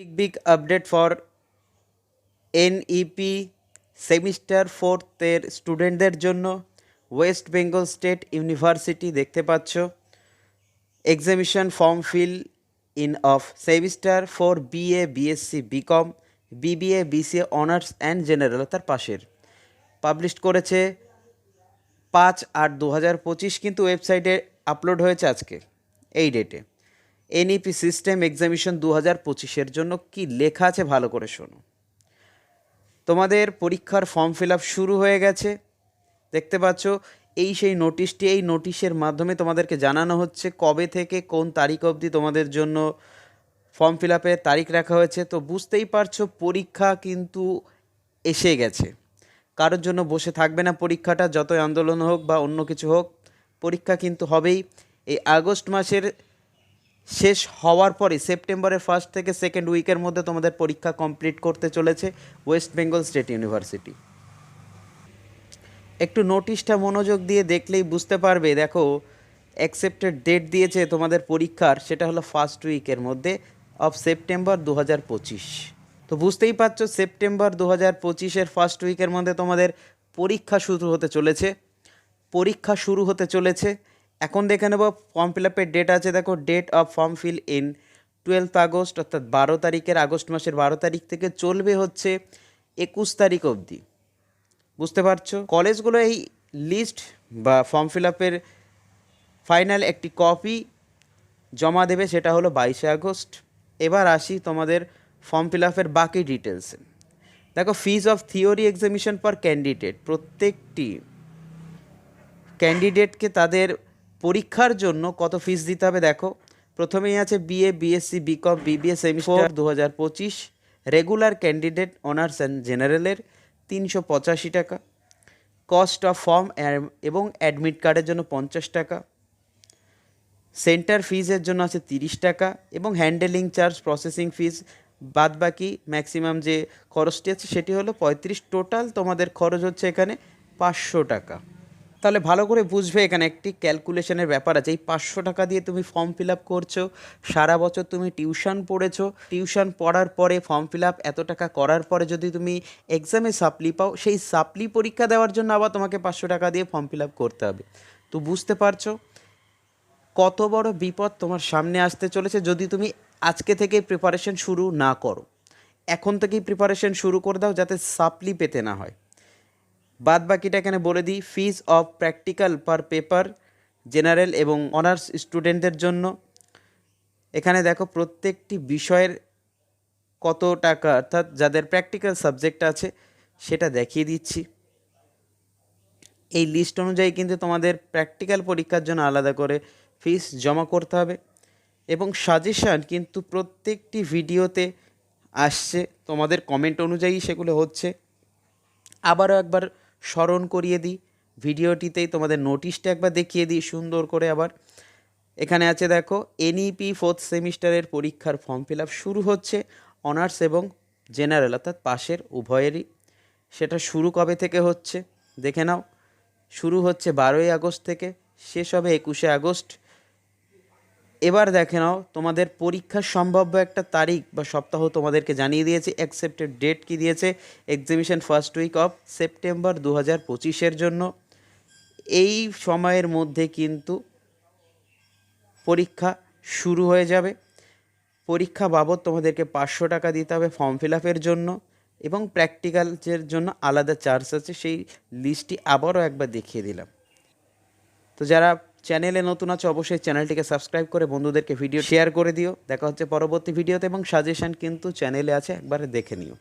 big big update for NEP semester ফোর্থের স্টুডেন্টদের জন্য West Bengal State University দেখতে পাচ্ছ। Examination form fill in of semester four BA BSc BCom BBA BCA honours and general তার পাশের। Publish করেছে পাঁচ আট দু হাজার পঁচিশ, কিন্তু ওয়েবসাইটে আপলোড হয়েছে আজকে, এই ডেটে এনইপি সিস্টেম এক্সামিশন দু হাজার পঁচিশের জন্য কি লেখা আছে ভালো করে শোনো। তোমাদের পরীক্ষার ফর্ম ফিল আপ শুরু হয়ে গেছে। দেখতে পাচ্ছ, এই সেই নোটিশটি এই নোটিশের মাধ্যমে তোমাদেরকে জানানো হচ্ছে কবে থেকে কোন তারিখ অবধি তোমাদের জন্য ফর্ম ফিল আপের তারিখ রাখা হয়েছে। তো বুঝতেই পারছ, পরীক্ষা কিন্তু এসে গেছে। কারোর জন্য বসে থাকবে না পরীক্ষাটা, যতই আন্দোলন হোক বা অন্য কিছু হোক, পরীক্ষা কিন্তু হবেই। এই আগস্ট মাসের শেষ হওয়ার পরে সেপ্টেম্বরের ফার্স্ট থেকে সেকেন্ড উইকের মধ্যে তোমাদের পরীক্ষা কমপ্লিট করতে চলেছে ওয়েস্ট বেঙ্গল স্টেট ইউনিভার্সিটি একটু নোটিশটা মনোযোগ দিয়ে দেখলেই বুঝতে পারবে, দেখো অ্যাকসেপ্টেড ডেট দিয়েছে তোমাদের পরীক্ষার, সেটা হলো ফার্স্ট উইকের মধ্যে অফ সেপ্টেম্বর দু হাজার পঁচিশ। তো বুঝতেই পারছ সেপ্টেম্বর দু হাজার পঁচিশের ফার্স্ট উইকের মধ্যে তোমাদের পরীক্ষা শুরু হতে চলেছে। পরীক্ষা শুরু হতে চলেছে এখন দেখে নেব ফর্ম ফিল আপের ডেট আছে। দেখো date of form fill in twelfth August অর্থাৎ বারো তারিখের আগস্ট মাসের বারো তারিখ থেকে চলবে হচ্ছে একুশ তারিখ অবধি। বুঝতে পারছ? কলেজগুলো এই লিস্ট বা ফর্ম ফিল আপের ফাইনাল একটি কপি জমা দেবে, সেটা হলো বাইশে আগস্ট এবার আসি তোমাদের ফর্ম ফিল আপের বাকি ডিটেলসে দেখো fees of theory examination per candidate প্রত্যেকটি ক্যান্ডিডেটকে তাদের পরীক্ষার জন্য কত ফিস দিতে হবে দেখো? প্রথমেই আছে BA BSc BCom BBA semester দু হাজার পঁচিশ রেগুলার ক্যান্ডিডেট অনার্স অ্যান্ড জেনারেলের তিনশো পঁচাশি টাকা কস্ট অফ ফর্ম এবং অ্যাডমিট কার্ডের জন্য পঞ্চাশ টাকা সেন্টার ফিজের জন্য আছে তিরিশ টাকা এবং হ্যান্ডেলিং চার্জ প্রসেসিং ফিজ বাদ বাকি ম্যাক্সিমাম যে খরচটি আছে সেটি হলো পঁয়ত্রিশ টোটাল তোমাদের খরচ হচ্ছে এখানে পাঁচশো টাকা। তাহলে ভালো করে বুঝবে এখানে একটি ক্যালকুলেশনের ব্যাপার আছে। এই পাঁচশো টাকা দিয়ে তুমি ফর্ম ফিল আপ করছ, সারা বছর তুমি টিউশন পড়েছো, টিউশন পড়ার পরে ফর্ম ফিল আপ এত টাকা করার পরে যদি তুমি এক্সামে সাপ্লি পাও, সেই সাপ্লি পরীক্ষা দেওয়ার জন্য আবার তোমাকে পাঁচশো টাকা দিয়ে ফর্ম ফিল আপ করতে হবে। তো বুঝতে পারছ? কত বড় বিপদ তোমার সামনে আসতে চলেছে যদি তুমি আজকে থেকে প্রিপারেশন শুরু না করো। এখন থেকেই প্রিপারেশন শুরু করে দাও যাতে সাপ্লি পেতে না হয়। বাদ বাকিটা এখানে বলে দিই fees of practical per paper general এবং অনার্স স্টুডেন্টদের জন্য। এখানে দেখো প্রত্যেকটি বিষয়ের কত টাকা, অর্থাৎ যাদের প্র্যাকটিক্যাল সাবজেক্ট আছে, সেটা দেখিয়ে দিচ্ছি। এই লিস্ট অনুযায়ী কিন্তু তোমাদের প্র্যাকটিক্যাল পরীক্ষার জন্য আলাদা করে ফিস জমা করতে হবে এবং সাজেশান কিন্তু প্রত্যেকটি ভিডিওতে আসছে। তোমাদের কমেন্ট অনুযায়ী সেগুলো হচ্ছে। আবারও একবার স্মরণ করিয়ে দিই। ভিডিওটিতেই তোমাদের নোটিশটা একবার দেখিয়ে দিই সুন্দর করে আবার। এখানে আছে দেখো এনইপি ফোর্থ সেমিস্টারের পরীক্ষার ফর্ম ফিল শুরু হচ্ছে অনার্স এবং জেনারেল অর্থাৎ পাশের উভয়েরই। সেটা শুরু কবে থেকে হচ্ছে? দেখে নাও। শুরু হচ্ছে বারোই আগস্ট থেকে, শেষ হবে একুশে আগস্ট। এবার দেখে নাও, তোমাদের পরীক্ষার সম্ভাব্য একটা তারিখ বা সপ্তাহ তোমাদেরকে জানিয়ে দিয়েছে। অ্যাকসেপ্টেড ডেট কি দিয়েছে? Exhibition first week of September দু হাজার পঁচিশের জন্য। এই সময়ের মধ্যে কিন্তু পরীক্ষা শুরু হয়ে যাবে। পরীক্ষা বাবদ তোমাদেরকে পাঁচশো টাকা দিতে হবে ফর্ম ফিল আপের জন্য এবং প্র্যাকটিক্যালের জন্য আলাদা চার্জ আছে। সেই লিস্টটি আবারও একবার দেখিয়ে দিলাম। তো যারা চ্যানেলে নতুন আছে, অবশ্যই চ্যানেলটিকে সাবস্ক্রাইব করে বন্ধুদেরকে ভিডিও শেয়ার করে দিও। দেখা হচ্ছে পরবর্তী ভিডিওতে এবং সাজেশন কিন্তু চ্যানেলে আছে, একবারে দেখে নিও।